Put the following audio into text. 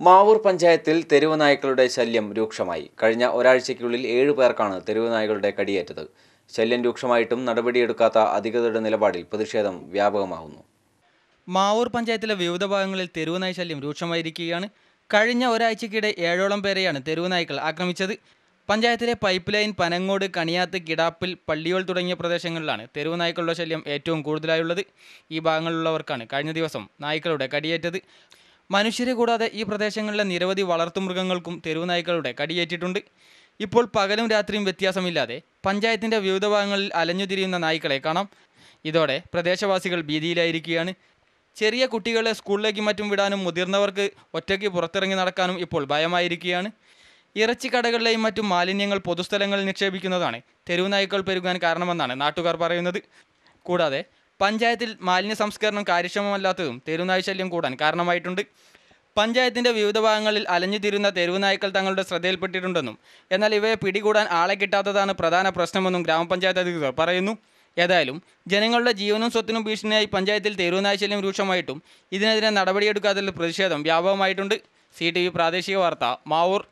മാവൂർ പഞ്ചായത്തിൽ തെരുവ് നായ്ക്കളുടെ ശല്യം രൂക്ഷമായി. കഴിഞ്ഞ ഒരാഴ്ചയ്ക്കുള്ളിൽ ഏഴു പേർക്കാണ് തെരുവ് നായ്ക്കളുടെ കടിയേറ്റത്. ശല്യം രൂക്ഷമായിട്ടും നടപടിയെടുക്കാത്ത അധികൃതരുടെ നിലപാടിൽ പ്രതിഷേധം വ്യാപകമാകുന്നു മാവൂർ പഞ്ചായത്തിലെ വിവിധ ഭാഗങ്ങളിൽ തെരുവ് നായ ശല്യം രൂക്ഷമായിരിക്കുകയാണ്. കഴിഞ്ഞ ഒരാഴ്ചക്കിടെ ഏഴോളം പേരെയാണ് തെരുവ് നായ്ക്കൾ ആക്രമിച്ചത്. പഞ്ചായത്തിലെ പൈപ്പ് ലൈൻ പനങ്ങോട് കണിയാത്ത് കിടാപ്പിൽ പള്ളിയോൾ തുടങ്ങിയ പ്രദേശങ്ങളിലാണ് തെരുവ് നായ്ക്കളുടെ ശല്യം ഏറ്റവും കൂടുതലായുള്ളത്. ഈ ഭാഗങ്ങളിലുള്ളവർക്കാണ് കഴിഞ്ഞ ദിവസം നായ്ക്കളുടെ കടിയേറ്റത്. മനുഷ്യരെ കൂടാതെ ഈ പ്രദേശങ്ങളിലെ നിരവധി വളർത്തുമൃഗങ്ങൾക്കും തെരുവുനായ്ക്കളുടെ കടിയേറ്റിട്ടുണ്ട്. ഇപ്പോൾ പകലും രാത്രിയും വ്യത്യാസമില്ലാതെ പഞ്ചായത്തിന്റെ വിവിധ ഭാഗങ്ങളിൽ അലഞ്ഞുതിരിയുന്ന നായ്ക്കളെ കാണാം. ഇതോടെ പ്രദേശവാസികൾ ഭീതിയിലായിരിക്കുകയാണ്. ചെറിയ കുട്ടികളെ സ്കൂളിലേക്ക് മറ്റും വിടാനും മുതിർന്നവർക്ക് ഒറ്റയ്ക്ക് പുറത്തിറങ്ങി നടക്കാനും ഇപ്പോൾ ഭയമായിരിക്കുകയാണ്. ഇറച്ചിക്കടകളിലെയും മറ്റും മാലിന്യങ്ങൾ പൊതുസ്ഥലങ്ങളിൽ നിക്ഷേപിക്കുന്നതാണ് തെരുവുനായ്ക്കൾ പെരുകാൻ കാരണമെന്നാണ് നാട്ടുകാർ പറയുന്നത്. കൂടാതെ പഞ്ചായത്തിൽ മാലിന്യ സംസ്കരണം കാര്യക്ഷമമല്ലാത്തതും തെരുവുനായ്ശല്യം കൂടാൻ കാരണമായിട്ടുണ്ട്. പഞ്ചായത്തിന്റെ വിവിധ ഭാഗങ്ങളിൽ അലഞ്ഞു തിരുന്ന തെരുവുനായ്ക്കൾ തങ്ങളുടെ ശ്രദ്ധയിൽപ്പെട്ടിട്ടുണ്ടെന്നും എന്നാൽ ഇവയെ പിടികൂടാൻ ആളെ കിട്ടാത്തതാണ് പ്രധാന പ്രശ്നമെന്നും ഗ്രാമപഞ്ചായത്ത് അധികൃതർ പറയുന്നു. ഏതായാലും ജനങ്ങളുടെ ജീവനും സ്വത്തിനും ഭീഷണിയായി പഞ്ചായത്തിൽ തെരുവുനായ്ശല്യം രൂക്ഷമായിട്ടും ഇതിനെതിരെ നടപടിയെടുക്കാത്തതിൽ പ്രതിഷേധം വ്യാപകമായിട്ടുണ്ട്. സി ടി വി പ്രാദേശിക വാർത്ത മാവൂർ.